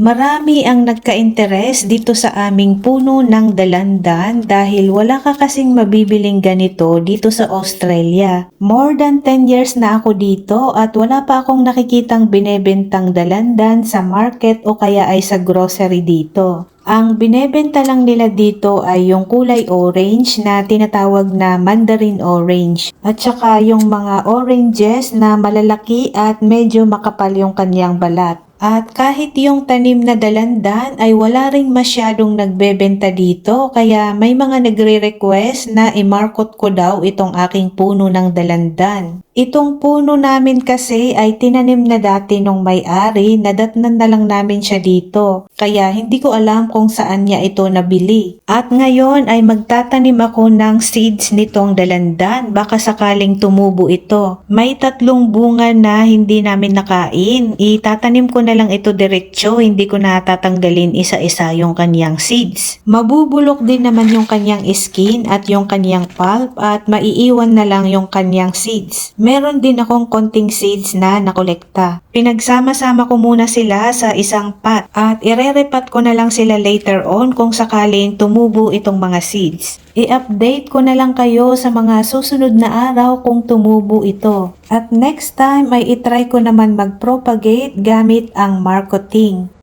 Marami ang nagka-interes dito sa aming puno ng dalandan dahil wala ka kasing mabibiling ganito dito sa Australia. More than 10 years na ako dito at wala pa akong nakikitang binebentang dalandan sa market o kaya ay sa grocery dito. Ang binebenta lang nila dito ay yung kulay orange na tinatawag na mandarin orange at saka yung mga oranges na malalaki at medyo makapal yung kanyang balat. At kahit yung tanim na dalandan ay wala ring masyadong nagbebenta dito kaya may mga nagre-request na imarkot ko daw itong aking puno ng dalandan. Itong puno namin kasi ay tinanim na dati nung may-ari, nadatnan na lang namin siya dito. Kaya hindi ko alam kung saan niya ito nabili. At ngayon ay magtatanim ako ng seeds nitong dalandan, baka sakaling tumubo ito. May tatlong bunga na hindi namin nakain. Itatanim ko na lang ito diretsyo, hindi ko na tatanggalin isa-isa yung kanyang seeds. Mabubulok din naman yung kanyang skin at yung kanyang pulp at maiiwan na lang yung kanyang seeds. Meron din akong konting seeds na nakolekta. Pinagsama-sama ko muna sila sa isang pot at irerepat ko na lang sila later on kung sakaling tumubo itong mga seeds. I-update ko na lang kayo sa mga susunod na araw kung tumubo ito. At next time ay itry ko naman mag-propagate gamit ang marketing.